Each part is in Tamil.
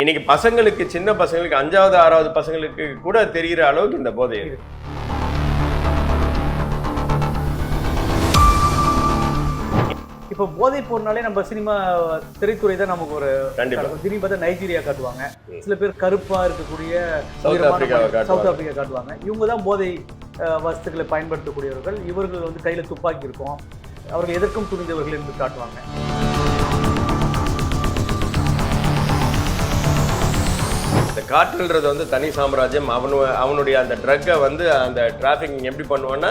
இன்னைக்கு பசங்களுக்கு சின்ன பசங்களுக்கு அஞ்சாவது ஆறாவது பசங்களுக்கு கூட தெரிகிற அளவுக்கு இந்த போதை இருக்கு. இப்போ போதைப் பொருள்னாலே நம்ம சினிமா திரைத்துறை தான் நமக்கு ஒரு கண்டிப்பா. திடீர்னு பார்த்தா நைஜீரியா காட்டுவாங்க. சில பேர் கருப்பா இருக்கக்கூடிய சவுத் காட்டுவாங்க. சவுத் ஆப்பிரிக்கா காட்டுவாங்க. இவங்க தான் போதை வஸ்துக்களை பயன்படுத்தக்கூடியவர்கள். இவர்கள் வந்து கையில துப்பாக்கி இருக்கும். அவர்கள் எதற்கும் துணிந்தவர்கள் என்று காட்டுவாங்க. இந்த காட்டுன்றது வந்து தனி சாம்ராஜ்யம். அவனு அவனுடைய அந்த ட்ரக்கை வந்து அந்த டிராஃபிக்கிங் எப்படி பண்ணுவான்னா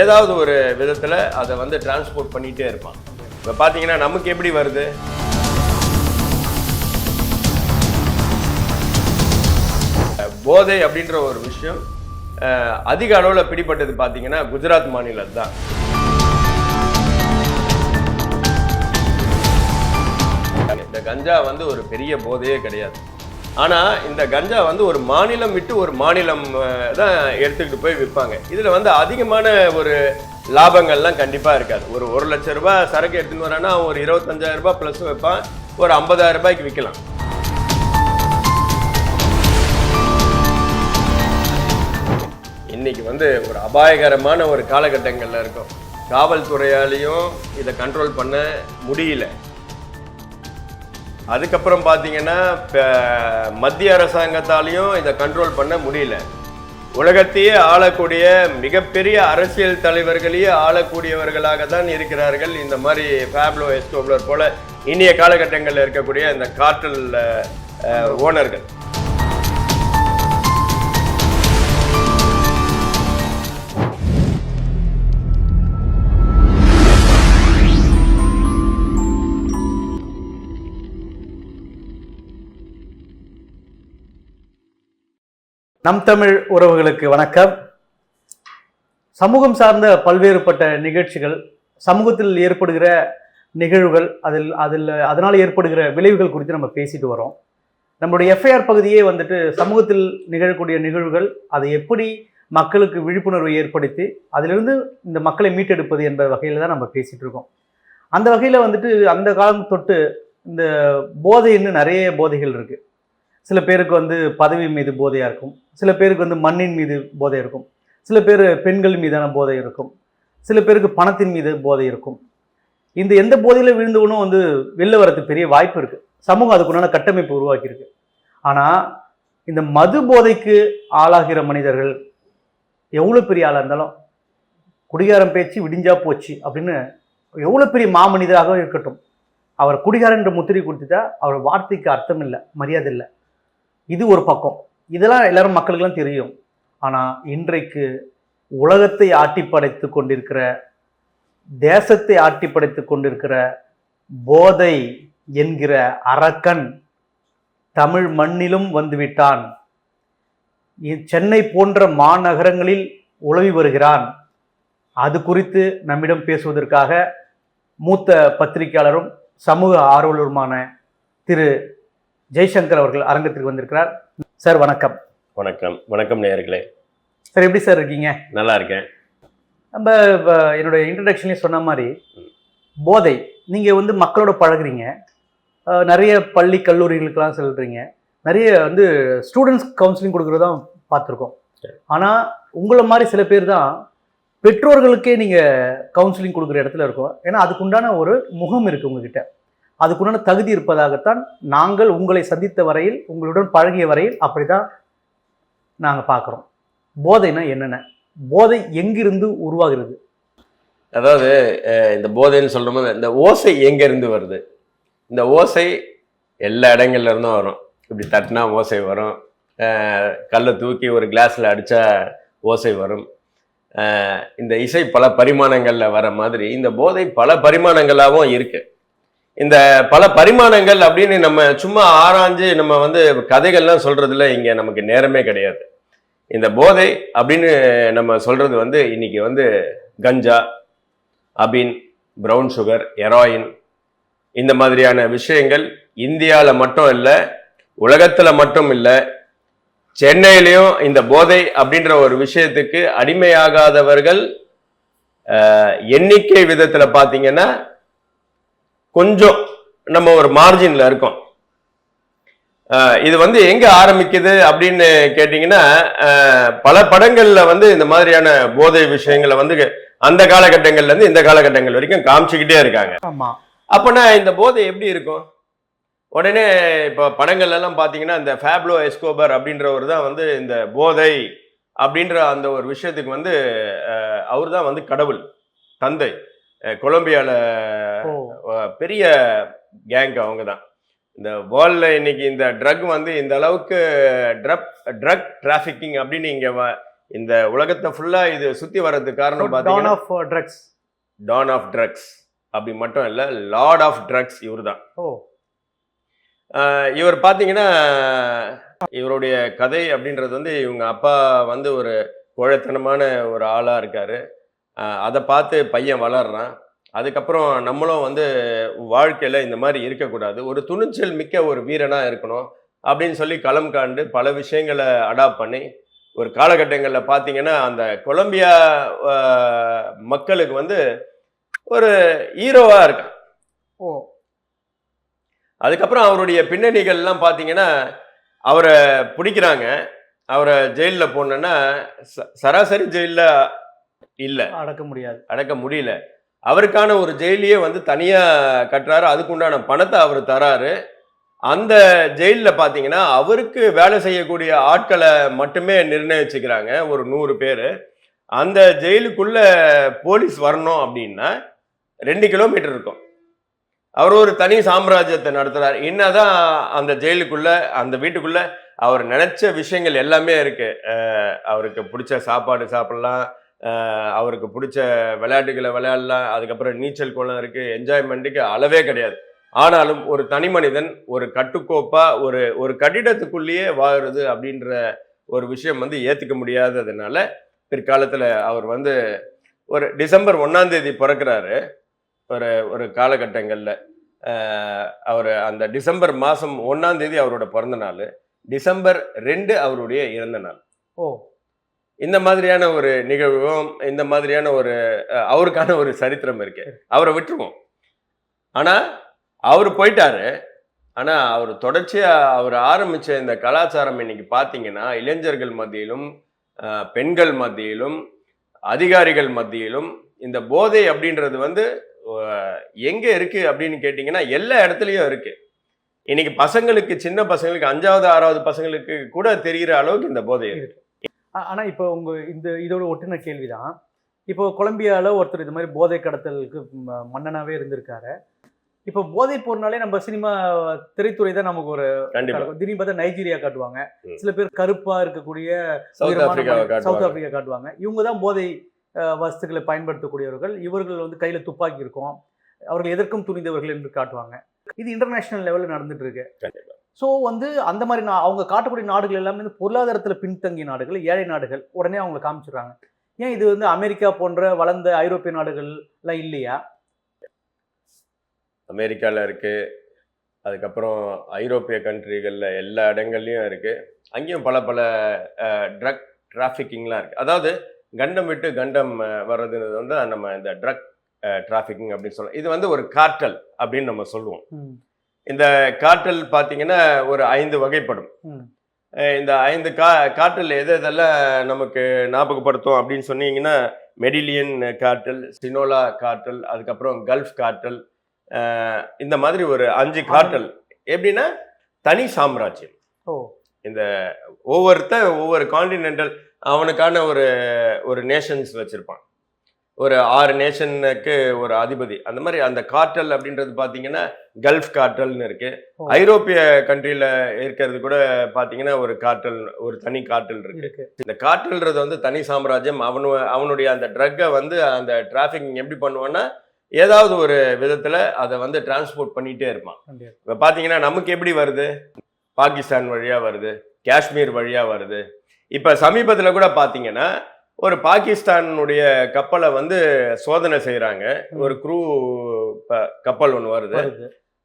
ஏதாவது ஒரு விதத்தில் அதை வந்து டிரான்ஸ்போர்ட் பண்ணிகிட்டே இருப்பான். இப்போ பார்த்தீங்கன்னா நமக்கு எப்படி வருது? போதை அப்படின்ற ஒரு விஷயம் அதிக அளவில் பிடிப்பட்டது பார்த்தீங்கன்னா குஜராத் மாநிலம் தான் இந்த கஞ்சா வந்து ஒரு பெரிய போதையே கிடையாது. ஆனால் இந்த கஞ்சா வந்து ஒரு மாநிலம் விட்டு ஒரு மாநிலம் தான் எடுத்துக்கிட்டு போய் விற்பாங்க. இதில் வந்து அதிகமான ஒரு லாபங்கள்லாம் கண்டிப்பாக இருக்காது. ஒரு ஒரு லட்ச ரூபாய் சரக்கு எடுத்துன்னு வரான்னா ஒரு இருபத்தஞ்சாயிரம் ரூபாய் ப்ளஸ் வைப்பான் ஒரு ஐம்பதாயிரம் ரூபாய்க்கு விற்கலாம். இன்னைக்கு வந்து ஒரு அபாயகரமான ஒரு காலகட்டங்களில் இருக்கும். காவல்துறையாலையும் இதை கண்ட்ரோல் பண்ண முடியல. அதுக்கப்புறம் பார்த்தீங்கன்னா மத்திய அரசாங்கத்தாலையும் இதை கண்ட்ரோல் பண்ண முடியல. உலகத்தையே ஆளக்கூடிய மிகப்பெரிய அரசியல் தலைவர்களையே ஆளக்கூடியவர்களாக தான் இருக்கிறார்கள். இந்த மாதிரி ஃபேப்லோ எஸ்டோப்லர் போல இனிய காலகட்டங்களில் இருக்கக்கூடிய இந்த கார்டல் ஓனர்கள். நம் தமிழ் உறவுகளுக்கு வணக்கம். சமூகம் சார்ந்த பல்வேறுபட்ட நிகழ்ச்சிகள் சமூகத்தில் ஏற்படுகிற நிகழ்வுகள் அதில் அதில் அதனால் ஏற்படுகிற விளைவுகள் குறித்து நம்ம பேசிட்டு வரோம். நம்மளுடைய எஃப்ஐஆர் பகுதியே வந்துட்டு சமூகத்தில் நிகழக்கூடிய நிகழ்வுகள் அதை எப்படி மக்களுக்கு விழிப்புணர்வை ஏற்படுத்தி அதிலிருந்து இந்த மக்களை மீட்டெடுப்பது என்ற வகையில் தான் நம்ம பேசிகிட்டு இருக்கோம். அந்த வகையில் வந்துட்டு அந்த காலம் தொட்டு இந்த போதைன்னு நிறைய போதைகள் இருக்குது சில பேருக்கு வந்து பதவி மீது போதையாக இருக்கும். சில பேருக்கு வந்து மண்ணின் மீது போதை இருக்கும். சில பேர் பெண்கள் மீதான போதை இருக்கும். சில பேருக்கு பணத்தின் மீது போதை இருக்கும். இந்த எந்த போதையில் விழுந்தவனும் வந்து வெளில வரதுக்கு பெரிய வாய்ப்பு இருக்குது சமூகம் அதுக்குண்டான கட்டமைப்பு உருவாக்கியிருக்கு. ஆனால் இந்த மது போதைக்கு ஆளாகிற மனிதர்கள் எவ்வளோ பெரிய ஆளாக இருந்தாலும் குடிகாரம் பேச்சு விடிஞ்சா போச்சு அப்படின்னு எவ்வளோ பெரிய மாமனிதராக இருக்கட்டும். அவர் குடிகாரன்ற முத்திரை கொடுத்துட்டா அவர் வார்த்தைக்கு அர்த்தம் இல்லை மரியாதை இல்லை. இது ஒரு பக்கம். இதெல்லாம் எல்லாரும் மக்களுக்கெல்லாம் தெரியும். ஆனால் இன்றைக்கு உலகத்தை ஆட்டி படைத்து கொண்டிருக்கிற தேசத்தை ஆட்டி படைத்து கொண்டிருக்கிற போதை என்கிற அரக்கன் தமிழ் மண்ணிலும் வந்துவிட்டான். சென்னை போன்ற மாநகரங்களில் உழவி வருகிறான். அது குறித்து நம்மிடம் பேசுவதற்காக மூத்த பத்திரிகையாளரும் சமூக ஆர்வலருமான திரு ஜெய்சங்கர் அவர்கள் அரங்கத்திற்கு வந்திருக்கிறார். சார் வணக்கம். வணக்கம். வணக்கம் நேயர்களே. சார் எப்படி சார் இருக்கீங்க? நல்லா இருக்கேன். நம்ம என்னுடைய இன்ட்ரடக்ஷன்லேயும் சொன்ன மாதிரி போதை நீங்கள் வந்து மக்களோட பழகுறீங்க. நிறைய பள்ளி கல்லூரிகளுக்கெல்லாம் செல்றீங்க. நிறைய வந்து ஸ்டூடெண்ட்ஸ் கவுன்சிலிங் கொடுக்குறதும் பார்த்துருக்கோம். ஆனால் உங்களை மாதிரி சில பேர் தான் பெற்றோர்களுக்கே நீங்கள் கவுன்சிலிங் கொடுக்குற இடத்துல இருக்கோம். ஏன்னா அதுக்குண்டான ஒரு முகம் இருக்குது உங்ககிட்ட. அதுக்குண்டான தகுதி இருப்பதாகத்தான் நாங்கள் உங்களை சந்தித்த வரையில் உங்களுடன் பழகிய வரையில் அப்படி தான் நாங்கள் பார்க்குறோம். போதைனா என்னென்ன? போதை எங்கிருந்து உருவாகிறது? அதாவது இந்த போதைன்னு சொல்லும்போது இந்த ஓசை எங்கேருந்து வருது? இந்த ஓசை எல்லா இடங்கள்ல இருந்தும் வரும். இப்படி தட்டினா ஓசை வரும். கல்லை தூக்கி ஒரு கிளாஸில் அடித்தா ஓசை வரும். இந்த இசை பல பரிமாணங்களில் வர மாதிரி இந்த போதை பல பரிமாணங்களாகவும் இருக்குது இந்த பல பரிமாணங்கள் அப்படின்னு நம்ம சும்மா ஆராய்ஞ்சு நம்ம வந்து கதைகள்லாம் சொல்றதுல இங்க நமக்கு நேரமே கிடையாது. இந்த போதை அப்படின்னு நம்ம சொல்றது வந்து இன்னைக்கு வந்து கஞ்சா அபின் ப்ரௌன் சுகர் எராயின் இந்த மாதிரியான விஷயங்கள் இந்தியாவில் மட்டும் இல்லை உலகத்தில் மட்டும் இல்லை சென்னையிலையும் இந்த போதை அப்படின்ற ஒரு விஷயத்துக்கு அடிமையாகாதவர்கள் எண்ணிக்கை விதத்தில் பார்த்தீங்கன்னா கொஞ்சம் நம்ம ஒரு மார்ஜினில் இருக்கோம். இது வந்து எங்க ஆரம்பிக்குது அப்படின்னு கேட்டீங்கன்னா பல படங்கள்ல வந்து இந்த மாதிரியான போதை விஷயங்களை வந்து அந்த காலகட்டங்கள்ல இருந்து இந்த காலகட்டங்கள் வரைக்கும் காமிச்சுக்கிட்டே இருக்காங்க. ஆமா. அப்பனா இந்த போதை எப்படி இருக்கும்? உடனே இப்போ படங்கள்ல எல்லாம் பார்த்தீங்கன்னா இந்த ஃபேப்லோ எஸ்கோபர் அப்படின்றவர் தான் வந்து இந்த போதை அப்படின்ற அந்த ஒரு விஷயத்துக்கு வந்து அவர் தான் வந்து கடவுள் தந்தை. கொலம்பியால பெரிய கேங் அவங்க தான் இந்த வேர்ல்டில் இன்னைக்கு இந்த ட்ரக் வந்து இந்த அளவுக்கு ட்ரக் ட்ரக் டிராஃபிக்கிங் அப்படின்னு இங்கே இந்த உலகத்தை ஃபுல்லாக இது சுற்றி வர்றதுக்கு காரணம் பார்த்தீங்கன்னா of drugs don of drugs அப்படி மட்டும் இல்லை லார்ட் ஆஃப் ட்ரக்ஸ் இவர் தான் ஓ இவர் பார்த்தீங்கன்னா இவருடைய கதை அப்படின்றது வந்து இவங்க அப்பா வந்து ஒரு கோழைத்தனமான ஒரு ஆளாக இருக்காரு. அதை பார்த்து பையன் வளர்றான். அதுக்கப்புறம் நம்மளும் வந்து வாழ்க்கையில் இந்த மாதிரி இருக்கக்கூடாது. ஒரு துணிச்சல் மிக்க ஒரு வீரனாக இருக்கணும் அப்படின்னு சொல்லி களம் காண்டு பல விஷயங்களை அடாப்ட் பண்ணி ஒரு காலகட்டங்களில் பார்த்தீங்கன்னா அந்த கொலம்பியா மக்களுக்கு வந்து ஒரு ஹீரோவாக இருக்கான். ஓ. அதுக்கப்புறம் அவருடைய பின்னணிகள்லாம் பார்த்தீங்கன்னா அவரை பிடிக்கிறாங்க. அவரை ஜெயிலில் போனோன்னா ச- சராசரி ஜெயிலில் இல்லை. அடக்க முடியாது. அடக்க முடியல. அவருக்கான ஒரு ஜெயிலையே வந்து தனியாக கட்டுறாரு. அதுக்குண்டான பணத்தை அவர் தராரு. அந்த ஜெயிலில் பார்த்தீங்கன்னா அவருக்கு வேலை செய்யக்கூடிய ஆட்களை மட்டுமே நிர்ணயிச்சுக்கிறாங்க. ஒரு நூறு பேர். அந்த ஜெயிலுக்குள்ள போலீஸ் வரணும் அப்படின்னா ரெண்டு கிலோமீட்டர் இருக்கும். அவர் ஒரு தனி சாம்ராஜ்யத்தை நடத்துறாரு. என்னதான் அந்த ஜெயிலுக்குள்ள அந்த வீட்டுக்குள்ள அவர் நினைச்ச விஷயங்கள் எல்லாமே இருக்கு. அஹ் அவருக்கு பிடிச்ச சாப்பாடு சாப்பிடலாம். அவருக்கு பிடிச்ச விளையாட்டுகளை விளையாடலாம். அதுக்கப்புறம் நீச்சல் குளம் இருக்குது என்ஜாய்மெண்ட்டுக்கு அளவே கிடையாது. ஆனாலும் ஒரு தனி மனிதன் ஒரு கட்டுக்கோப்பாக ஒரு ஒரு கட்டிடத்துக்குள்ளேயே வாழுறது அப்படின்ற ஒரு விஷயம் வந்து ஏற்றுக்க முடியாததுனால பிற்காலத்தில் அவர் வந்து ஒரு டிசம்பர் ஒன்றாந்தேதி பிறக்கிறாரு. ஒரு ஒரு காலகட்டங்களில். அவர் அந்த டிசம்பர் மாதம் ஒன்றாந்தேதி அவரோட பிறந்த நாள். டிசம்பர் ரெண்டு அவருடைய இறந்த நாள். ஓ. இந்த மாதிரியான ஒரு நிகழ்வும் இந்த மாதிரியான ஒரு அவருக்கான ஒரு சரித்திரம் இருக்கு. அவரை விட்டுருவோம். ஆனால் அவர் போயிட்டாரு. ஆனால் அவர் தொடர்ச்சியாக அவர் ஆரம்பித்த இந்த கலாச்சாரம் இன்னைக்கு பார்த்தீங்கன்னா இளைஞர்கள் மத்தியிலும் பெண்கள் மத்தியிலும் அதிகாரிகள் மத்தியிலும் இந்த போதை அப்படின்றது வந்து எங்கே இருக்குது அப்படின்னு கேட்டிங்கன்னா எல்லா இடத்துலையும் இருக்குது இன்னைக்கு பசங்களுக்கு சின்ன பசங்களுக்கு அஞ்சாவது ஆறாவது பசங்களுக்கு கூட தெரிகிற அளவுக்கு இந்த போதை இருக்குது ஆ- ஆனா இப்போ உங்க இந்த இதோட ஒட்டுன கேள்விதான். இப்போ கொலம்பியால ஒருத்தர் இது மாதிரி போதை கடத்தலுக்கு ம- மன்னனாவே இருந்திருக்காரு. இப்போ போதை பொருள்னாலே நம்ம சினிமா திரைத்துறை தான் நமக்கு ஒரு. திடீர்னு பார்த்தா நைஜீரியா காட்டுவாங்க. சில பேர் கருப்பா இருக்கக்கூடிய சவுத் ஆப்பிரிக்கா காட்டுவாங்க. இவங்க தான் போதை வஸ்துக்களை பயன்படுத்தக்கூடியவர்கள். இவர்கள் வந்து கையில துப்பாக்கி இருக்கும். அவர்கள் எதற்கும் துணிந்தவர்கள் என்று காட்டுவாங்க. இது இன்டர்நேஷனல் லெவலில் நடந்துட்டு இருக்கு. ஸோ வந்து அந்த மாதிரி நா- அவங்க காட்டக்கூடிய நாடுகள் எல்லாமே வந்து பொருளாதாரத்தில் பின்தங்கிய நாடுகள் ஏழை நாடுகள் உடனே அவங்களை காமிச்சிடுறாங்க. ஏன் இது வந்து அமெரிக்கா போன்ற வளர்ந்த ஐரோப்பிய நாடுகள்லாம் இல்லையா? அமெரிக்கால இருக்கு. அதுக்கப்புறம் ஐரோப்பிய கண்ட்ரிகளில் எல்லா இடங்கள்லையும் இருக்கு. அங்கேயும் பல பல ட்ரக் டிராஃபிக்கிங்லாம் இருக்கு. அதாவது கண்டம் விட்டு கண்டம் வர்றதுன்றது வந்து நம்ம இந்த ட்ரக் டிராஃபிக்கிங் அப்படின்னு சொல்லலாம் இது வந்து ஒரு கார்ட்டல் அப்படின்னு நம்ம சொல்லுவோம். இந்த கார்ட்டல் பார்த்தீங்கன்னா ஒரு ஐந்து வகைப்படும். இந்த ஐந்து கா கார்ட்டல் எது எதெல்லாம் நமக்கு ஞாபகப்படுத்தும் அப்படின்னு சொன்னீங்கன்னா மெடிலியன் கார்ட்டல் சினோலா கார்ட்டல் அதுக்கப்புறம் கல்ஃப் அஹ் இந்த மாதிரி ஒரு அஞ்சு கார்ட்டல் எப்படின்னா தனி சாம்ராஜ்யம். ஓ. ஒவ்வொருத்த ஒவ்வொரு காண்டினென்டல் அவனுக்கான ஒரு ஒரு நேஷன்ஸ் வச்சிருப்பான். ஒரு ஆறு நேஷனுக்கு ஒரு அதிபதி. அந்த மாதிரி அந்த கார்ட்டல் அப்படின்றது பார்த்தீங்கன்னா கல்ஃப் கார்ட்டல்னு இருக்கு. ஐரோப்பிய கண்ட்ரியில் இருக்கிறது கூட பார்த்தீங்கன்னா ஒரு கார்ட்டல் ஒரு தனி கார்ட்டல் இருக்கு. இந்த கார்ட்டல்ன்றது வந்து தனி சாம்ராஜ்யம். அவனு அவனுடைய அந்த ட்ரக்கை வந்து அந்த டிராஃபிக்கிங் எப்படி பண்ணுவான்னா ஏதாவது ஒரு விதத்தில் அதை வந்து டிரான்ஸ்போர்ட் பண்ணிகிட்டே இருப்பான். இப்போ பார்த்தீங்கன்னா நமக்கு எப்படி வருது? பாகிஸ்தான் வழியாக வருது. காஷ்மீர் வழியாக வருது. இப்போ சமீபத்தில் கூட பார்த்தீங்கன்னா ஒரு பாகிஸ்தானுடைய கப்பலை வந்து சோதனை செய்கிறாங்க ஒரு குரூ கப்பல் ஒன்று வருது.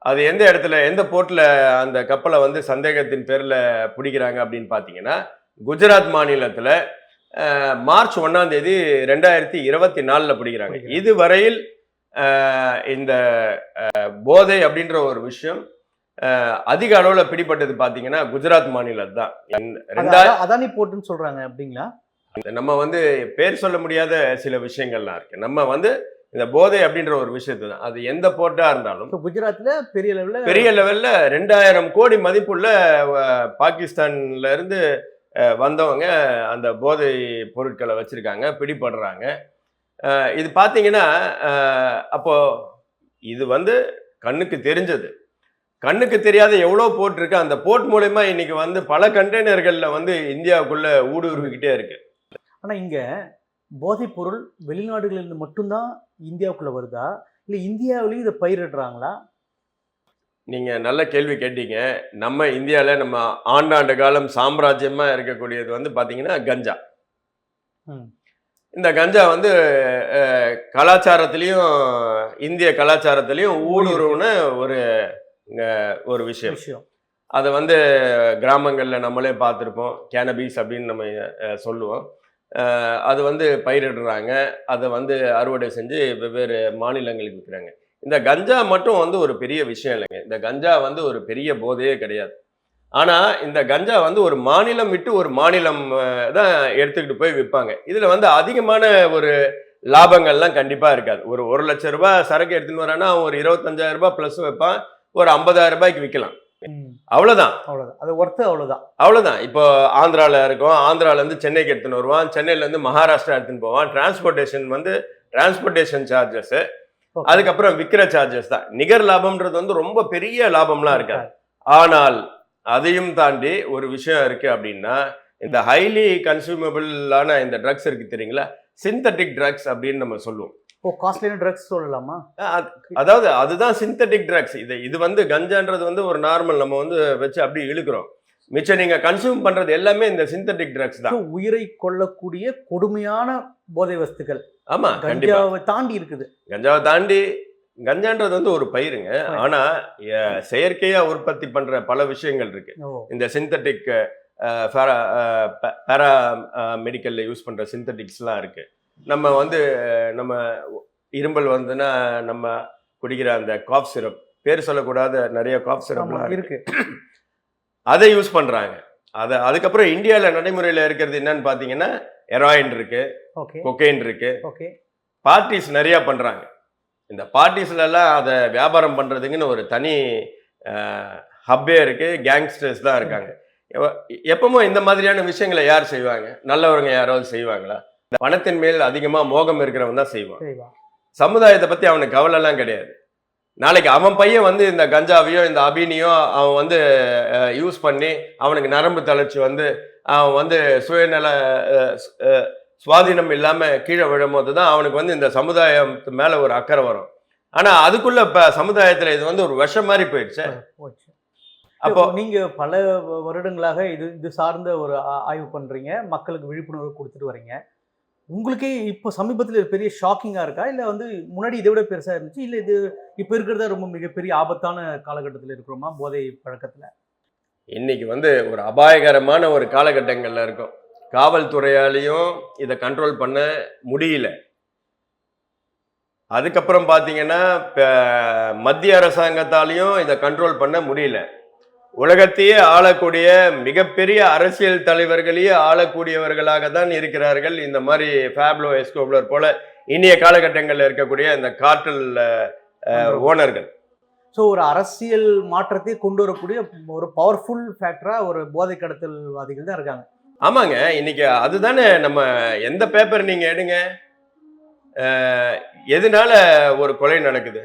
அது எந்த இடத்துல எந்த போர்ட்டில் அந்த கப்பலை வந்து சந்தேகத்தின் பேரில் பிடிக்கிறாங்க அப்படின்னு பார்த்தீங்கன்னா குஜராத் மாநிலத்தில் மார்ச் ஒன்றாம் தேதி ரெண்டாயிரத்தி இருபத்தி நாலில் பிடிக்கிறாங்க. இதுவரையில் இந்த போதை அப்படின்ற ஒரு விஷயம் அதிக அளவுல பிடிப்பட்டது பாத்தீங்கன்னா குஜராத் மாநிலம் தான் அதானி போர்ட்டுன்னு சொல்றாங்க அப்படிங்களா? நம்ம வந்து பேர் சொல்ல முடியாத சில விஷயங்கள்லாம் இருக்கு. நம்ம வந்து இந்த போதை அப்படின்ற ஒரு விஷயத்தை தான் அது எந்த போர்ட்டா இருந்தாலும் குஜராத்ல பெரிய லெவல்ல பெரிய லெவல்ல ரெண்டாயிரம் கோடி மதிப்புள்ள பாகிஸ்தான்ல இருந்து வந்தவங்க அந்த போதை பொருட்களை வச்சிருக்காங்க பிடிபடுறாங்க. இது பார்த்தீங்கன்னா அப்போ இது வந்து கண்ணுக்கு தெரிஞ்சது. கண்ணுக்கு தெரியாத எவ்வளோ போர்ட் இருக்கு. அந்த போர்ட் மூலயமா இன்னைக்கு வந்து பல கண்டெய்னர்கள்ல வந்து இந்தியாவுக்குள்ள ஊடுருவிக்கிட்டே இருக்கு. ஆனா இங்க போதைப் பொருள் வெளிநாடுகள்ல இருந்து மட்டும்தான் இந்தியாவுக்குள்ள வருதா? இல்ல இந்தியாவிலயும் இதை பயிரிடுறாங்களா? நீங்க நல்ல கேள்வி கேட்டீங்க. நம்ம இந்தியால நம்ம ஆண்டாண்டு காலம் சாம்ராஜ்யமா இருக்கக்கூடியது வந்து பாத்தீங்கன்னா கஞ்சா. இந்த கஞ்சா வந்து கலாச்சாரத்திலையும் இந்திய கலாச்சாரத்திலையும் ஊடுருவுன ஒரு ஒரு விஷயம். அதை வந்து கிராமங்கள்ல நம்மளே பார்த்துருப்போம். கேனபீஸ் அப்படின்னு நம்ம சொல்லுவோம். அது வந்து பயிரிடுறாங்க அதை வந்து அறுவடை செஞ்சு வெவ்வேறு மாநிலங்களுக்கு விற்கிறாங்க இந்த கஞ்சா மட்டும் வந்து ஒரு பெரிய விஷயம் இல்லைங்க. இந்த கஞ்சா வந்து ஒரு பெரிய போதையே கிடையாது. ஆனால் இந்த கஞ்சா வந்து ஒரு மாநிலம் விட்டு ஒரு மாநிலம் தான் எடுத்துக்கிட்டு போய் விற்பாங்க இதில் வந்து அதிகமான ஒரு லாபங்கள்லாம் கண்டிப்பாக இருக்காது. ஒரு ஒரு லட்சம் ரூபாய் சரக்கு எடுத்துன்னு வரான்னா ஒரு இருபத்தஞ்சாயிரம் ரூபாய் ப்ளஸ் வைப்பான். ஒரு ஐம்பதாயிரம் ரூபாய்க்கு விற்கலாம் அவ்வளவுதான். அவ்வளவுதான். அது ஒர்த்து அவ்வளவுதான். அவ்வளவுதான். இப்போ ஆந்திரால இருக்கும். ஆந்திரால இருந்து சென்னைக்கு எடுத்துன்னு வருவான். சென்னையில இருந்து மகாராஷ்டிரா எடுத்துன்னு போவான். டிரான்ஸ்போர்ட்டேஷன் வந்து டிரான்ஸ்போர்ட்டேஷன் சார்ஜஸ். அதுக்கப்புறம் விக்கிற சார்ஜஸ் தான். நிகர் லாபம்ன்றது வந்து ரொம்ப பெரிய லாபம்லாம் இருக்காது. ஆனால் அதையும் தாண்டி ஒரு விஷயம் இருக்கு அப்படின்னா இந்த ஹைலி கன்சூமபிளான இந்த ட்ரக்ஸ் இருக்கு தெரியுங்களா? சிந்தட்டிக் ட்ரக்ஸ் அப்படின்னு நம்ம சொல்லுவோம். ஓ காஸ்ட்லியான ட்ரக்ஸ் சொல்லலாமா? அதாவது அதுதான் சிந்தட்டிக் ட்ரக்ஸ் இது இது வந்து கஞ்சான்றது வந்து ஒரு நார்மல் நம்ம வந்து வச்சு அப்படி இழுக்கிறோம். மிச்சம் நீங்க கன்சியூம் பண்றது எல்லாமே இந்த சிந்தட்டிக் ட்ரக்ஸ் தான். உயிரை கொல்லக்கூடிய கொடுமையான போதை வஸ்துக்கள். ஆமா கஞ்சாவை தாண்டி இருக்குது. கஞ்சாவை தாண்டி கஞ்சான்றது வந்து ஒரு பயிருங்க. பயிர். ஆனா செயற்கையா உற்பத்தி பண்ற பல விஷயங்கள் இருக்கு. இந்த சிந்தட்டிக் பேரா மெடிக்கல்ல யூஸ் பண்ற சிந்தட்டிக்ஸ்லாம் இருக்கு. நம்ம வந்து நம்ம இரும்பல் வந்துன்னா நம்ம குடிக்கிற அந்த காஃப் சிரப் பேர் சொல்லக்கூடாத நிறைய காஃப் சிரப்லாம் இருக்கு. அதை யூஸ் பண்றாங்க. அதை அதுக்கப்புறம் இந்தியாவில் நடைமுறையில் இருக்கிறது என்னன்னு பார்த்தீங்கன்னா ஹெராயின் இருக்கு கொக்கைன் இருக்கு. ஓகே. பார்ட்டிஸ் நிறைய பண்றாங்க. இந்த பார்ட்டிஸ்ல எல்லாம் அதை வியாபாரம் பண்றதுக்குன்னு ஒரு தனி ஹப்பே இருக்கு. கேங்ஸ்டர்ஸ் தான் இருக்காங்க. எப்பவுமே இந்த மாதிரியான விஷயங்களை யார் செய்வாங்க? நல்லவங்க யாராவது செய்வாங்களா? பணத்தின் மேல் அதிகமா மோகம் இருக்கிறவன் தான் செய்வான். சமுதாயத்தை பத்தி அவனுக்கு கவலை எல்லாம் கிடையாது. நாளைக்கு அவன் பையன் வந்து இந்த கஞ்சாவையோ இந்த அபினியோ அவன் வந்து யூஸ் பண்ணி அவனுக்கு நரம்பு தளர்ச்சி வந்து அவன் வந்து சுயநல சுவாதீனம் இல்லாம கீழே விழும்போது தான் அவனுக்கு வந்து இந்த சமுதாயத்து மேல ஒரு அக்கறை வரும். ஆனா அதுக்குள்ள இப்ப சமுதாயத்துல இது வந்து ஒரு விஷம் மாதிரி போயிடுச்சு. அப்போ நீங்க பல வருடங்களாக இது இது சார்ந்த ஒரு ஆய்வு பண்றீங்க. மக்களுக்கு விழிப்புணர்வு கொடுத்துட்டு வரீங்க. உங்களுக்கே இப்போ சமீபத்தில் பெரிய ஷாக்கிங்காக இருக்கா? இல்லை வந்து முன்னாடி இதை விட பெருசாக இருந்துச்சு? இல்லை இது இப்போ இருக்கிறதா ரொம்ப மிகப்பெரிய ஆபத்தான காலகட்டத்தில் இருக்கிறோமா? போதை பழக்கத்தில்? இன்னைக்கு வந்து ஒரு அபாயகரமான ஒரு காலகட்டங்களில் இருக்கும். காவல்துறையாலையும் இதை கண்ட்ரோல் பண்ண முடியல. அதுக்கப்புறம் பார்த்தீங்கன்னா இப்போ மத்திய அரசாங்கத்தாலையும் இதை கண்ட்ரோல் பண்ண முடியல. உலகத்தையே ஆளக்கூடிய மிகப்பெரிய அரசியல் தலைவர்களையே ஆளக்கூடியவர்களாக தான் இருக்கிறார்கள். இந்த மாதிரி ஃபேப்லோ எஸ்கோப்லர் போல இனிய காலகட்டங்களில் இருக்கக்கூடிய இந்த கார்டல் ஓனர்கள். ஸோ ஒரு அரசியல் மாற்றத்தை கொண்டு வரக்கூடிய ஒரு பவர்ஃபுல் ஃபேக்டரா ஒரு போதை கடத்தல்வாதிகள் தான் இருக்காங்க. ஆமாங்க. இன்னைக்கு அதுதானே நம்ம எந்த பேப்பர் நீங்க எடுங்க? எதனால ஒரு கொலை நடக்குது?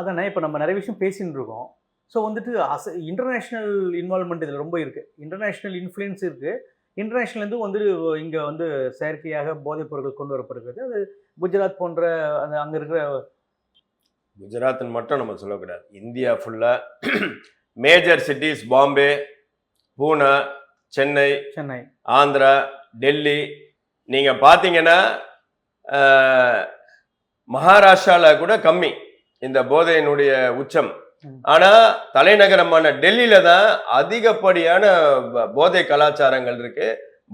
அதானே இப்போ நம்ம நிறைய விஷயம் பேசின்னு இருக்கோம் ஸோ வந்துட்டு அச இன்டர்நேஷ்னல் இன்வால்மெண்ட் இதில் ரொம்ப இருக்குது இன்டர்நேஷ்னல் இன்ஃப்ளூயன்ஸ் இருக்குது இன்டர்நேஷ்னல்லேருந்து வந்து இங்கே வந்து செயற்கையாக போதைப் பொருட்கள் கொண்டு வரப்படுகிறது. அது குஜராத் போன்ற அந்த அங்கே இருக்கிற குஜராத்னு மட்டும் நம்ம சொல்லக்கூடாது இந்தியா ஃபுல்லா மேஜர் சிட்டிஸ் பாம்பே பூனா சென்னை சென்னை. ஆந்திரா டெல்லி. நீங்க பாத்தீங்கன்னா அஹ், மகாராஷ்டிரால கூட கம்மி. இந்த போதையினுடைய உச்சம். ஆனா தலைநகரமான டெல்லியில தான் அதிகப்படியான போதை கலாச்சாரங்கள் இருக்கு.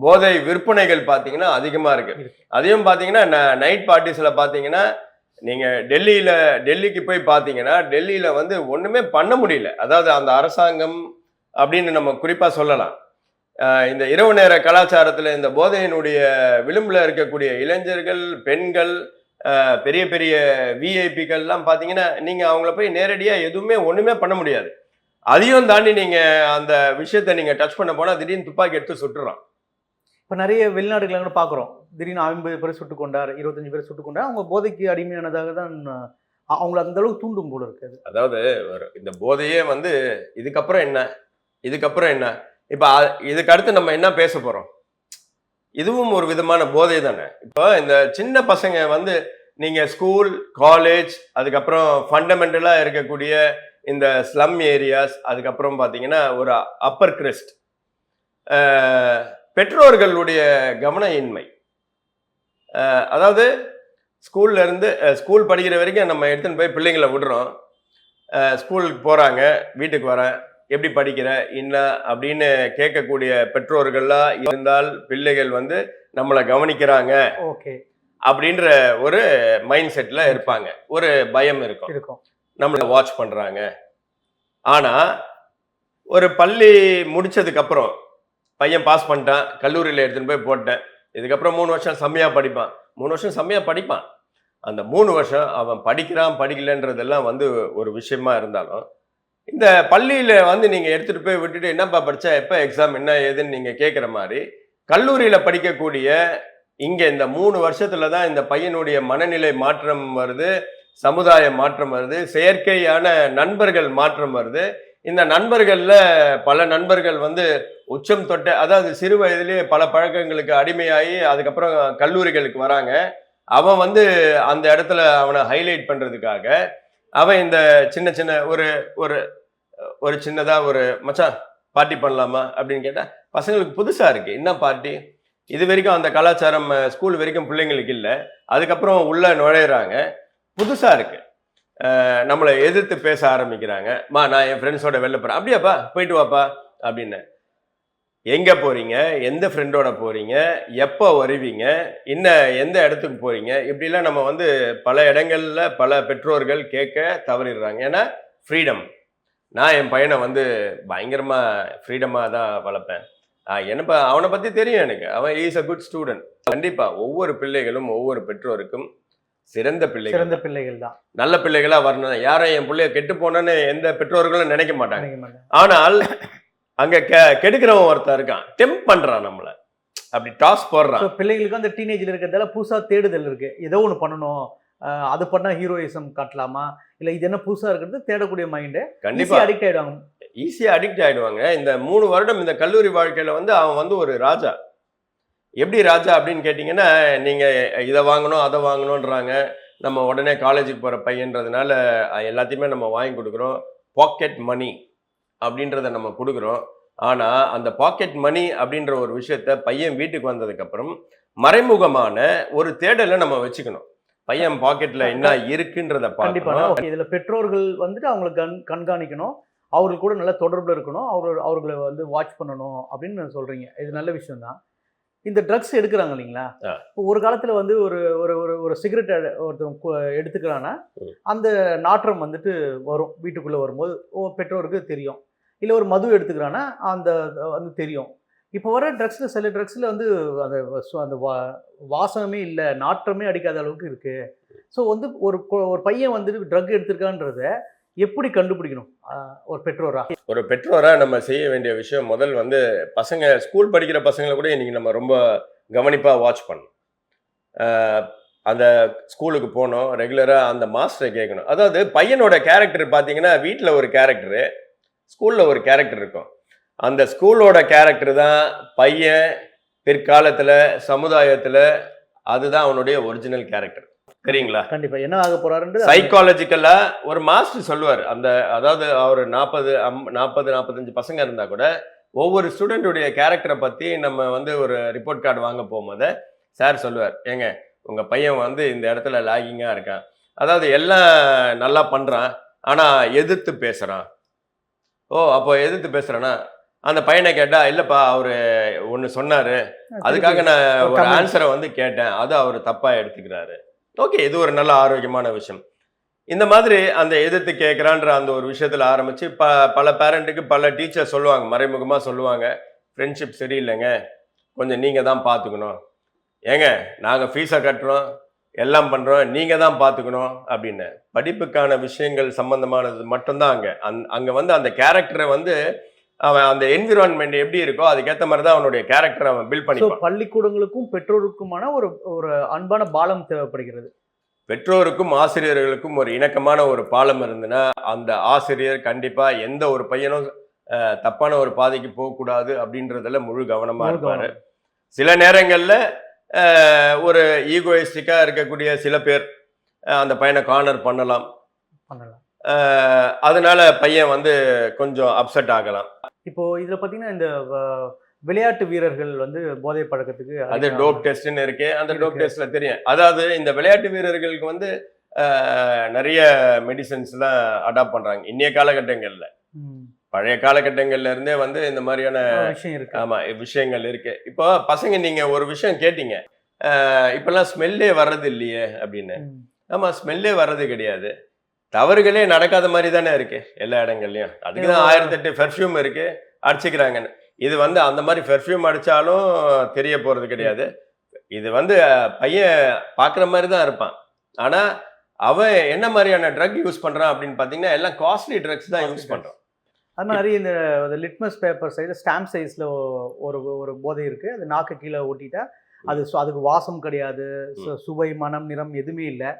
போதை விற்பனைகள் பாத்தீங்கன்னா அதிகமா இருக்கு. அதையும் பாத்தீங்கன்னா நைட் பார்ட்டிஸ்ல பாத்தீங்கன்னா நீங்க டெல்லியில டெல்லிக்கு போய் பார்த்தீங்கன்னா டெல்லியில வந்து ஒண்ணுமே பண்ண முடியல. அதாவது அந்த அரசாங்கம் அப்படின்னு நம்ம குறிப்பா சொல்லலாம். இந்த இரவு நேர கலாச்சாரத்துல இந்த போதையினுடைய விளிம்புல இருக்கக்கூடிய இளைஞர்கள் பெண்கள் பெரிய பெரிய விஐபிகள் எல்லாம் பாத்தீங்கன்னா நீங்க அவங்கள போய் நேரடியா எதுவுமே ஒண்ணுமே பண்ண முடியாது. அதையும் தாண்டி நீங்க அந்த விஷயத்த நீங்க டச் பண்ண போனா திடீர்னு துப்பாக்கி எடுத்து சுட்டுறான் இப்போ நிறைய வெளிநாடுகளை கூட பார்க்குறோம் திடீர்னு ஐம்பது பேர் சுட்டு கொண்டார் இருபத்தஞ்சு பேர் சுட்டு கொண்டார். அவங்க போதைக்கு அடிமையானதாக தான் அவங்கள அந்த அளவுக்கு தூண்டும் போல இருக்குது அதாவது இந்த போதையே வந்து இதுக்கப்புறம் என்ன? இதுக்கப்புறம் என்ன? இப்ப இதுக்கு அடுத்து நம்ம என்ன பேச போறோம்? இதுவும் ஒரு விதமான போதை தானே இப்போ இந்த சின்ன பசங்க வந்து நீங்கள் ஸ்கூல் காலேஜ் அதுக்கப்புறம் ஃபண்டமெண்டலாக இருக்கக்கூடிய இந்த ஸ்லம் ஏரியாஸ் அதுக்கப்புறம் பார்த்தீங்கன்னா ஒரு அப்பர் கிரெஸ்ட் பெற்றோர்களுடைய கவன இன்மை அதாவது ஸ்கூல்ல இருந்து ஸ்கூல் படிக்கிற வரைக்கும் நம்ம எடுத்துன்னு போய் பிள்ளைங்களை விடுறோம். ஸ்கூலுக்கு போகிறாங்க வீட்டுக்கு வரேன் எப்படி படிக்கிற என்ன அப்படின்னு கேட்கக்கூடிய பெற்றோர்கள்லாம் இருந்தால் பிள்ளைகள் வந்து நம்மளை கவனிக்கிறாங்க ஓகே. அப்படின்ற ஒரு மைண்ட் செட்ல இருப்பாங்க. ஒரு பயம் இருக்கும். இருக்கும். நம்மளை வாட்ச் பண்றாங்க. ஆனா ஒரு பள்ளி முடிச்சதுக்கு அப்புறம் பையன் பாஸ் பண்ணிட்டான் கல்லூரியில எடுத்துன்னு போய் போட்டேன். இதுக்கப்புறம் மூணு வருஷம் செம்மையா படிப்பான். மூணு வருஷம் செம்மையா படிப்பான். அந்த மூணு வருஷம் அவன் படிக்கிறான் படிக்கலன்றதெல்லாம் வந்து ஒரு விஷயமா இருந்தாலும் இந்த பள்ளியில வந்து நீங்க எடுத்துட்டு போய் விட்டுட்டு என்னப்பா படிச்சா எப்ப எக்ஸாம் என்ன ஏதுன்னு நீங்க கேட்குற மாதிரி கல்லூரியில படிக்கக்கூடிய இங்க இந்த மூணு வருஷத்துல தான் இந்த பையனுடைய மனநிலை மாற்றம் வருது சமுதாய மாற்றம் வருது செயற்கையான நண்பர்கள் மாற்றம் வருது. இந்த நண்பர்களில் பல நண்பர்கள் வந்து உச்சம் தொட்ட அதாவது சிறு வயதிலேயே பல பழக்கங்களுக்கு அடிமையாகி அதுக்கப்புறம் கல்லூரிகளுக்கு வராங்க. அவன் வந்து அந்த இடத்துல அவனை ஹைலைட் பண்ணுறதுக்காக அவன் இந்த சின்ன சின்ன ஒரு ஒரு ஒரு சின்னதாக ஒரு மச்சான் பார்ட்டி பண்ணலாமா? அப்படின்னு கேட்டால் பசங்களுக்கு புதுசாக இருக்குது என்ன பார்ட்டி? இது வரைக்கும் அந்த கலாச்சாரம் ஸ்கூல் வரைக்கும் பிள்ளைங்களுக்கு இல்லை. அதுக்கப்புறம் உள்ளே நுழையிறாங்க. புதுசாக இருக்குது நம்மளை எதிர்த்து பேச ஆரம்பிக்கிறாங்க. மா நான் என் ஃப்ரெண்ட்ஸோட வெளில போகிறேன் அப்படியாப்பா போயிட்டு வாப்பா அப்படின்னு. எங்கே போகிறீங்க எந்த ஃப்ரெண்டோட போகிறீங்க எப்போ வருவீங்க? என்ன எந்த இடத்துக்கு போகிறீங்க இப்படிலாம் நம்ம வந்து பல இடங்களில் பல பெற்றோர்கள் கேட்க தவறிடுறாங்க. ஏன்னா ஃப்ரீடம் நான் என் பையனை வந்து பயங்கரமா ஃப்ரீடமா தான் வளர்ப்பேன். என்னப்பா அவனை பத்தி தெரியும் எனக்கு. அவன் இஸ் அ குட் ஸ்டூடெண்ட் கண்டிப்பா ஒவ்வொரு பிள்ளைகளும் ஒவ்வொரு பெற்றோருக்கும் சிறந்த பிள்ளைகள் சிறந்த பிள்ளைகள் தான். நல்ல பிள்ளைகளா வரணும் யாரும் என் பிள்ளைய கெட்டு போனேன்னு எந்த பெற்றோர்களும் நினைக்க மாட்டாங்க. ஆனால் அங்க கெ- கெடுக்கிறவன் ஒருத்தன் இருக்கான். டெம்ப் பண்றான் நம்மள. அப்படி டாஸ் போடுறான். So, பிள்ளைங்களுக்கு அந்த டீனேஜ்ல இருக்கிறதால புதுசா தேடுதல் இருக்கு. ஏதோ ஒன்று பண்ணணும். அது பண்ணா ஹீரோயிசம் காட்டலாமா? இல்ல இது என்ன புதுசா இருக்கிறது? தேடக்கூடிய மைண்டு கண்டிப்பா. அடிக்ட் ஆயிடுவாங்க. ஈஸியா அடிக்ட் ஆயிடுவாங்க. இந்த மூணு வருடம் இந்த கல்லூரி வாழ்க்கையில வந்து அவன் வந்து ஒரு ராஜா. எப்படி ராஜா அப்படின்னு கேட்டிங்கன்னா நீங்க இதை வாங்கணும் அதை வாங்கணுன்றாங்க நம்ம உடனே காலேஜுக்கு போற பையன்றதுனால எல்லாத்தையுமே நம்ம வாங்கி கொடுக்குறோம். பாக்கெட் மணி அப்படின்றத நம்ம கொடுக்குறோம். ஆனா அந்த பாக்கெட் மணி அப்படின்ற ஒரு விஷயத்த பையன் வீட்டுக்கு வந்ததுக்கு அப்புறம் மறைமுகமான ஒரு தேடலை நம்ம வச்சுக்கணும். பையன் பாக்கெட்ல என்ன இருக்குன்றத கண்டிப்பா. இதுல பெற்றோர்கள் வந்துட்டு அவங்களை கண் கண்காணிக்கணும். அவர்கள் கூட நல்ல தொடர்புல இருக்கணும். அவர் அவர்களை வந்து வாட்ச் பண்ணணும் அப்படின்னு சொல்றீங்க. இது நல்ல விஷயம் தான் இந்த ட்ரக்ஸ் எடுக்கிறாங்க இல்லைங்களா. இப்போ ஒரு காலத்துல வந்து ஒரு ஒரு ஒரு ஒரு சிகரெட் ஒருத்தன் கு- எடுத்துக்கிறான்னா. அந்த நாற்றம் வந்துட்டு வரும். வீட்டுக்குள்ள வரும்போது ஓ பெற்றோருக்கு தெரியும். இல்ல ஒரு மது எடுத்துக்கிறான்னா அந்த வந்து தெரியும். இப்போ வர ட்ரக்ஸில் சில ட்ரக்ஸில் வந்து அந்த அந்த வா- வாசமே இல்லை நாற்றமே அடிக்காத அளவுக்கு இருக்குது ஸோ வந்து ஒரு ஒரு பையன் வந்துட்டு ட்ரக் எடுத்திருக்கான்றத எப்படி கண்டுபிடிக்கணும்? ஒரு பெற்றோரா? ஒரு பெற்றோரா நம்ம செய்ய வேண்டிய விஷயம் முதல் வந்து பசங்க ஸ்கூல் படிக்கிற பசங்களை கூட இன்றைக்கி நம்ம ரொம்ப கவனிப்பாக வாட்ச் பண்ணணும். அந்த ஸ்கூலுக்கு போனோம் ரெகுலராக அந்த மாஸ்டரை கேட்கணும். அதாவது பையனோட கேரக்டர் பார்த்தீங்கன்னா வீட்டில் ஒரு கேரக்டரு ஸ்கூலில் ஒரு கேரக்டர் இருக்கும். அந்த ஸ்கூலோட கேரக்டர் தான் பையன் பிற்காலத்துல சமுதாயத்துல அதுதான் அவனுடைய ஒரிஜினல் கேரக்டர் சரிங்களா? கண்டிப்பா. என்ன ஆக போறாருன்றது சைக்காலஜிக்கலா ஒரு மாஸ்டர் சொல்லுவார். அந்த அதாவது அவர் நாற்பது நாற்பது நாற்பத்தஞ்சு பசங்க இருந்தா கூட ஒவ்வொரு ஸ்டூடெண்டுடைய கேரக்டரை பத்தி நம்ம வந்து ஒரு ரிப்போர்ட் கார்டு வாங்க போகும்போது சார் சொல்லுவார் ஏங்க உங்க பையன் வந்து இந்த இடத்துல லாகிங்கா இருக்கான். அதாவது எல்லாம் நல்லா பண்றான் ஆனா எதிர்த்து பேசுறான். ஓ அப்போ எதிர்த்து பேசுறானா? அந்த பையனை கேட்டா இல்லப்பா அவரு ஒன்னு சொன்னாரு. அதுக்காக நான் ஒரு. ஆன்சரை வந்து கேட்டேன். அது அவர் தப்பா எடுத்துக்கிறாரு. ஓகே இது ஒரு நல்ல ஆரோக்கியமான விஷயம். இந்த மாதிரி அந்த எதிர்த்து கேட்குறான்ற அந்த ஒரு விஷயத்துல ஆரம்பிச்சு ப பல பேரண்ட்டுக்கு பல டீச்சர் சொல்லுவாங்க மறைமுகமாக சொல்லுவாங்க ஃப்ரெண்ட்ஷிப் சரியில்லைங்க. கொஞ்சம் நீங்கள் தான் பார்த்துக்கணும் ஏங்க நாங்கள் ஃபீஸை கட்டுறோம் எல்லாம் பண்ணுறோம் நீங்கள் தான் பார்த்துக்கணும் அப்படின்னு. படிப்புக்கான விஷயங்கள் சம்பந்தமானது மட்டும்தான் அங்கே. அந் அங்கே வந்து அந்த கேரக்டரை வந்து அவன் அந்த என்விரான்மெண்ட் எப்படி இருக்கோ அதுக்கேற்ற மாதிரி தான் அவனுடைய கேரக்டரை அவன் பில்ட் பண்ணிப்பான். பள்ளிக்கூடங்களுக்கும் பெற்றோருக்குமான ஒரு ஒரு அன்பான பாலம் தேவைப்படுகிறது. பெற்றோருக்கும் ஆசிரியர்களுக்கும் ஒரு இணக்கமான ஒரு பாலம் இருந்துன்னா அந்த ஆசிரியர் கண்டிப்பா எந்த ஒரு பையனும் தப்பான ஒரு பாதைக்கு போகக்கூடாது அப்படின்றதுல முழு கவனமா முழு இருப்பாரு. சில நேரங்கள்ல ஒரு ஈகோயிஸ்டிக்கா இருக்கக்கூடிய சில பேர் அந்த பையனை கார்னர் பண்ணலாம். பண்ணலாம். அதனால பையன் வந்து கொஞ்சம் அப்செட் ஆகலாம். இப்போ இதுல பாத்தீங்கன்னா இந்த விளையாட்டு வீரர்கள் வந்து போதை பழக்கத்துக்கு அது. டோப் டெஸ்ட்னு இருக்கு அந்த டோப். டெஸ்ட்ல தெரியும் அதாவது இந்த விளையாட்டு வீரர்களுக்கு வந்து நிறைய மெடிசன்ஸ்லாம் அடாப்ட் பண்றாங்க இன்னைய காலகட்டங்கள்ல. பழைய காலகட்டங்கள்ல இருந்தே வந்து இந்த மாதிரியான விஷயம் இருக்கு ஆமா விஷயங்கள் இருக்கு இப்போ பசங்க நீங்க ஒரு விஷயம் கேட்டீங்க இப்பெல்லாம் ஸ்மெல்லே வர்றது இல்லையே அப்படின்னு. ஆமா ஸ்மெல்லே வர்றது கிடையாது தவறுகளே நடக்காத மாதிரி தானே இருக்கு எல்லா இடங்கள்லயும். அதுக்கு தான் ஆயிரத்தெட்டு பெர்ஃப்யூம் இருக்கு அடிச்சுக்கிறாங்கன்னு. இது வந்து அந்த மாதிரி பெர்ஃப்யூம் அடிச்சாலும் தெரிய போறது கிடையாது. இது வந்து பையன் பார்க்குற மாதிரி தான் இருப்பான். ஆனா அவன் என்ன மாதிரியான ட்ரக் யூஸ் பண்றான் அப்படின்னு பாத்தீங்கன்னா எல்லாம் காஸ்ட்லி ட்ரக்ஸ் தான் யூஸ். பண்றான் அது மாதிரி இந்த லிட்மஸ் பேப்பர் சைஸ் ஸ்டாம்ப் சைஸ்ல ஒரு ஒரு போதை இருக்கு. அது நாக்கு கீழே ஒட்டிட்டா அது அதுக்கு வாசம் கிடையாது சுவை மனம் நிறம் எதுவுமே இல்லை.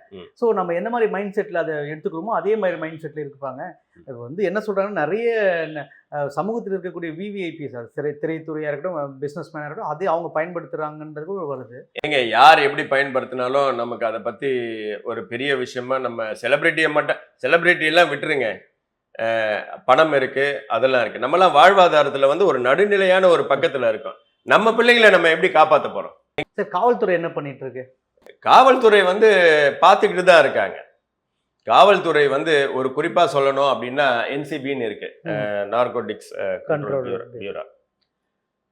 ஸோ நம்ம என்ன மாதிரி மைண்ட் செட்டில் அதை எடுத்துக்கிறோமோ அதே மாதிரி மைண்ட் செட்டில் அது வந்து என்ன சொல்றாங்கன்னா நிறைய சமூகத்தில் இருக்கக்கூடிய விவிஐபிஸ் அது திரை திரைத்துறையாக இருக்கட்டும் பிஸ்னஸ் மேனாக இருக்கட்டும் அதே அவங்க பயன்படுத்துறாங்கன்றது வருது. ஏங்க யார் எப்படி பயன்படுத்தினாலும் நமக்கு அதை பத்தி ஒரு பெரிய விஷயமா நம்ம செலிபிரிட்டியை மட்டும் செலிபிரிட்டி எல்லாம் விட்டுருங்க. பணம் இருக்கு அதெல்லாம் இருக்கு. நம்மலாம் வாழ்வாதாரத்துல வந்து ஒரு நடுநிலையான ஒரு பக்கத்துல இருக்கோம். நம்ம பிள்ளைங்களை நம்ம எப்படி காப்பாத்த போறோம்? சரி காவல்துறை என்ன பண்ணிட்டு இருக்கு காவல்துறை வந்து பார்த்துக்கிட்டு தான் இருக்காங்க. காவல்துறை வந்து ஒரு குறிப்பா சொல்லணும் அப்படின்னா என்சிபின்னு இருக்கு. Narcotics control. பியூரோ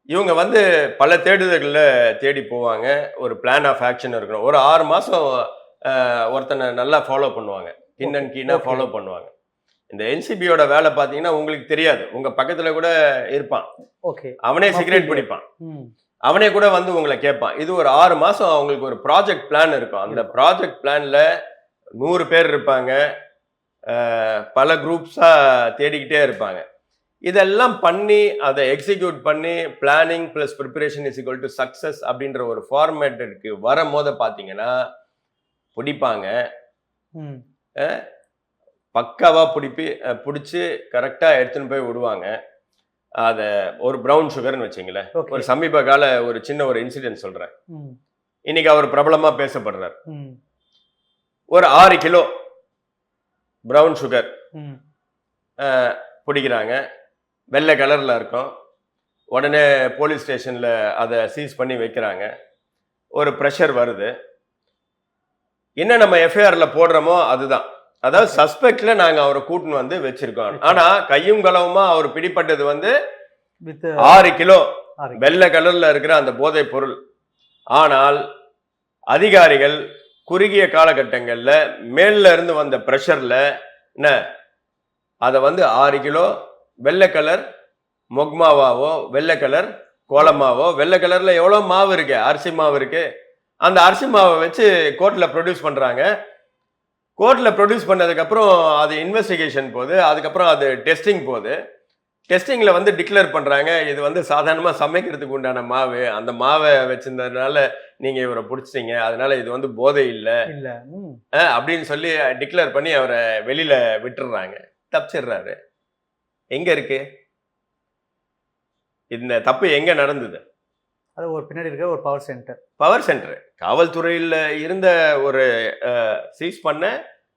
இவங்க வந்து பல தேடுதல்களில் தேடி போவாங்க. ஒரு பிளான் ஆஃப் ஆக்ஷன் இருக்கணும். ஒரு ஆறு மாசம் அஹ், ஒருத்தனை நல்லா ஃபாலோ பண்ணுவாங்க. கின் அண்ட் கீனாக. ஃபாலோ பண்ணுவாங்க. இந்த என்சிபியோட வேலை பார்த்தீங்கன்னா உங்களுக்கு தெரியாது. உங்க பக்கத்துல கூட இருப்பான். ஓகே அவனே. சிகரெட் பிடிப்பான். அவனே கூட வந்து உங்களை கேட்பான். இது ஒரு ஆறு மாசம் அவங்களுக்கு ஒரு ப்ராஜெக்ட் பிளான் இருக்கும். அந்த ப்ராஜெக்ட் பிளான்ல நூறு பேர் இருப்பாங்க. பல குரூப்ஸா தேடிக்கிட்டே இருப்பாங்க. இதெல்லாம் பண்ணி அதை எக்ஸிக்யூட் பண்ணி planning plus preparation is equal to success அப்படின்ற ஒரு ஃபார்மேட்டுக்கு வரும்போது பார்த்தீங்கன்னா பிடிப்பாங்க. ம். பக்காவா பிடிப்பி பிடிச்சி கரெக்டாக எடுத்துன்னு போய் விடுவாங்க. அதை ஒரு ப்ரௌன் சுகர்னு வச்சிங்களேன். ஒரு சமீப கால ஒரு சின்ன ஒரு இன்சிடென்ட் சொல்றேன். ம். இன்னைக்கு அவர் பிரபலமா பேசப்படுறார். ஒரு ஆறு கிலோ பிரவுன் சுகர் பிடிக்கிறாங்க. வெள்ளை கலர்ல இருக்கும். உடனே போலீஸ் ஸ்டேஷன்ல அதை சீஸ் பண்ணி வைக்கிறாங்க. ஒரு ப்ரெஷர் வருது. என்ன நம்ம எஃப்ஐஆர்ல போடுறோமோ அதுதான். அதாவது சஸ்பெக்ட்ல நாங்க அவரை கூட்டின்னு வந்து வச்சிருக்கோம். ஆனா கையும் களவுமா அவர் பிடிப்பட்டது வந்து வித் ஆறு கிலோ. வெள்ளை கலர்ல இருக்கிற அந்த போதைப் பொருள். ஆனால் அதிகாரிகள் குறுகிய காலகட்டங்கள்ல மேல்ல இருந்து வந்த ப்ரெஷர்ல என்ன? அதை வந்து ஆறு கிலோ வெள்ளை கலர் மொக்மாவாவோ வெள்ளை கலர் கோலமாவோ வெள்ளை கலர்ல எவ்வளோ மாவு இருக்கு? அரிசி மாவு இருக்கு. அந்த அரிசி மாவை வச்சு கோர்ட்ல ப்ரொடியூஸ் பண்றாங்க. கோர்ட்ல ப்ரொடியூஸ் பண்ணதுக்கப்புறம் அது இன்வெஸ்டிகேஷன் போகுது அதுக்கப்புறம் அது டெஸ்டிங் போகுது டெஸ்டிங்ல வந்து டிக்ளேர் பண்றாங்க இது வந்து சாதாரணமா சமைக்கிறதுக்கு உண்டான மாவு அந்த மாவை வச்சிருந்ததுனால நீங்க இவரை பிடிச்சிட்டீங்க அதனால இது வந்து போதை இல்லை. அப்படின்னு சொல்லி டிக்ளேர் பண்ணி அவரை வெளியில விட்டுடுறாங்க தப்பிச்சிடுறாரு. எங்க இருக்கு? இந்த தப்பு எங்க நடந்தது? அது ஒரு பின்னாடி இருக்க ஒரு பவர் சென்டர் பவர் சென்டர் காவல்துறையில் இருந்த ஒரு சீஸ் பண்ண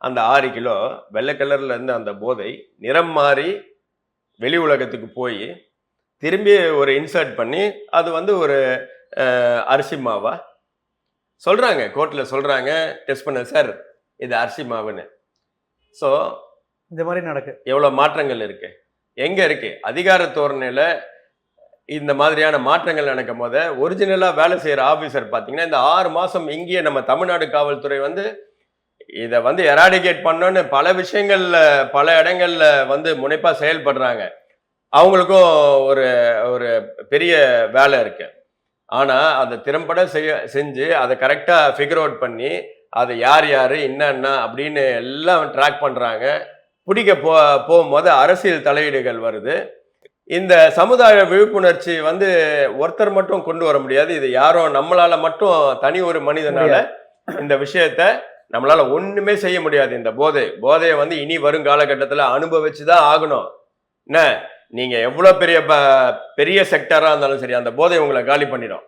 அந்த ஆறு கிலோ வெள்ளை கலர்ல இருந்த அந்த போதை நிறம் மாறி வெளி உலகத்துக்கு போய் திரும்பி ஒரு இன்சர்ட் பண்ணி அது வந்து ஒரு அரிசி மாவா? சொல்றாங்க கோர்ட்ல சொல்றாங்க டெஸ்ட் பண்ண சார் இது அரிசி மாவுன்னு. ஸோ இந்த மாதிரி நடக்கு. எவ்வளோ மாற்றங்கள் இருக்கு? எங்க இருக்கு? அதிகார தோரணையில இந்த மாதிரியான மாற்றங்கள் நடக்கும் போது ஒரிஜினலாக வேலை செய்கிற ஆஃபீஸர் பார்த்தீங்கன்னா இந்த ஆறு மாதம் இங்கேயே நம்ம தமிழ்நாடு காவல்துறை வந்து இதை வந்து எராடிகேட் பண்ணோன்னு பல விஷயங்களில் பல இடங்களில் வந்து முனைப்பாக செயல்படுறாங்க. அவங்களுக்கும் ஒரு ஒரு பெரிய வேலை இருக்கு. ஆனால் அதை திறம்பட செய்ய செஞ்சு அதை கரெக்டாக ஃபிகர் அவுட் பண்ணி அதை யார் யார் என்னென்ன அப்படின்னு எல்லாம் ட்ராக் பண்ணுறாங்க பிடிக்க போ போகும்போது அரசியல் தலையீடுகள் வருது. இந்த சமுதாய விழிப்புணர்ச்சி வந்து ஒருத்தர் மட்டும் கொண்டு வர முடியாது. இது யாரும் நம்மளால மட்டும் தனி ஒரு மனிதனால இந்த விஷயத்த நம்மளால ஒண்ணுமே செய்ய முடியாது. இந்த போதை. போதையை வந்து இனி வரும் காலகட்டத்தில் அனுபவிச்சு தான் ஆகணும். என்ன? நீங்க எவ்வளவு பெரிய பெரிய செக்டரா இருந்தாலும் சரி அந்த போதை உங்களை காலி பண்ணிடும்.